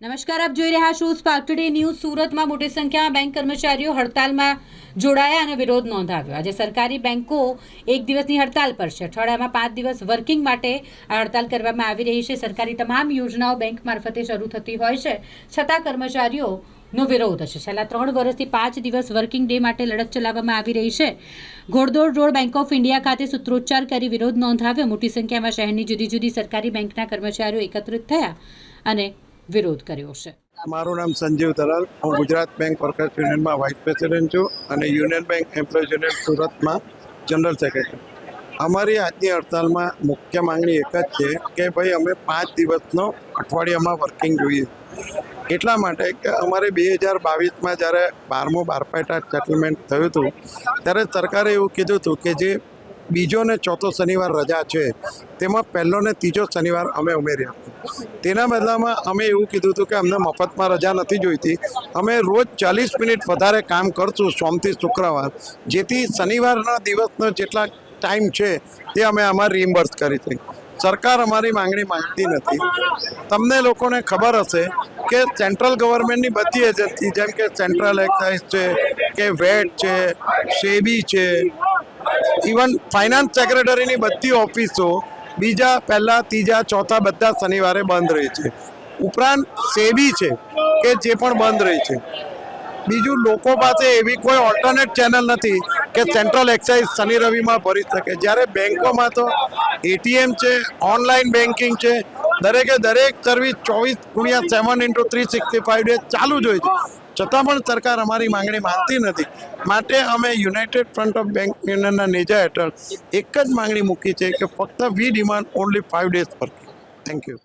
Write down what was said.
નમસ્કાર, આપ જોઈ રહ્યા છો સ્પાર્ક ટુડે ન્યૂઝ સુરતમાં મોટી સંખ્યામાં બેંક કર્મચારીઓ હડતાલમાં જોડાયા અને વિરોધ નોંધાવ્યો. આજે સરકારી બેંકો એક દિવસની હડતાલ પર છે. અઠવાડિયામાં પાંચ દિવસ વર્કિંગ માટે આ હડતાલ કરવામાં આવી રહી છે. સરકારી તમામ યોજનાઓ બેંક મારફતે શરૂ થતી હોય છે. છતાં કર્મચારીઓનો વિરોધ છે. છેલ્લા ત્રણ વર્ષથી પાંચ દિવસ વર્કિંગ ડે માટે લડત ચલાવવામાં આવી રહી છે. Ghoddod road bank of India ખાતે સૂત્રોચ્ચાર કરી વિરોધ નોંધાવ્યો. મોટી સંખ્યામાં શહેરની જુદી જુદી સરકારી બેંકના કર્મચારીઓ એકત્રિત થયા અને વિરોધ કર્યો છે. મારું નામ સંજીવ દલાલ. હું ગુજરાત બેંક વર્કર્સ યુનિયનમાં વાઇસ પ્રેસિડેન્ટ છું અને યુનિયન બેંક એમ્પ્લોય યુનિયન સુરતમાં જનરલ સેક્રેટરી અમારી આજની હડતાલમાં મુખ્ય માંગણી એક જ છે કે ભાઈ અમે પાંચ દિવસનો અઠવાડિયામાં વર્કિંગ જોઈએ. એટલા માટે કે અમારે બે હજાર બાવીસમાં જ્યારે બારમું બારપેટા સેટલમેન્ટ થયું હતું, ત્યારે સરકારે એવું કીધું હતું કે જે બીજો ને ચોથો શનિવાર રજા છે. તેમાં પહેલો ને ત્રીજો શનિવાર અમે ઉમેર્યા. તેના બદલામાં અમે એવું કીધું હતું કે અમને મફતમાં રજા નથી જોઈતી. અમે રોજ ચાલીસ મિનિટ વધારે કામ કરશું સોમથી શુક્રવાર. જેથી શનિવારના દિવસનો જેટલા ટાઈમ છે તે અમે આમાં રિમ્બર્સ કરી છે સરકાર અમારી માંગણી માંગતી નથી. તમને લોકોને ખબર હશે કે સેન્ટ્રલ ગવર્મેન્ટની બધી એજન્સી જેમ કે સેન્ટ્રલ એક્સાઇઝ છે, કે વેટ છે, સેબી છે ઇવન ફાઇનાન્સ સેક્રેટરીની બધી ઓફિસો બીજા, પહેલા, ત્રીજા, ચોથા બધા શનિવારે બંધ રહી છે. ઉપરાંત સેબી છે, કે જે પણ બંધ રહી છે. બીજું, લોકો પાસે એવી કોઈ ઓલ્ટરનેટ ચેનલ નથી કે સેન્ટ્રલ એક્સાઇઝ શનિ રવિમાં ભરી શકે. જ્યારે બેંકોમાં તો એટીએમ છે ઓનલાઈન બેન્કિંગ છે, દરેકે દરેક સર્વિસ ચોવીસ ગુણ્યા seven into three sixty five days ચાલુ જ હોય છે. છતાં પણ સરકાર અમારી માંગણી માનતી નથી. માટે અમે યુનાઇટેડ ફ્રન્ટ ઓફ બેંક યુનિયનના નેજા હેઠળ એક જ માંગણી મૂકી છે કે ફક્ત we demand only five days પર. Thank you.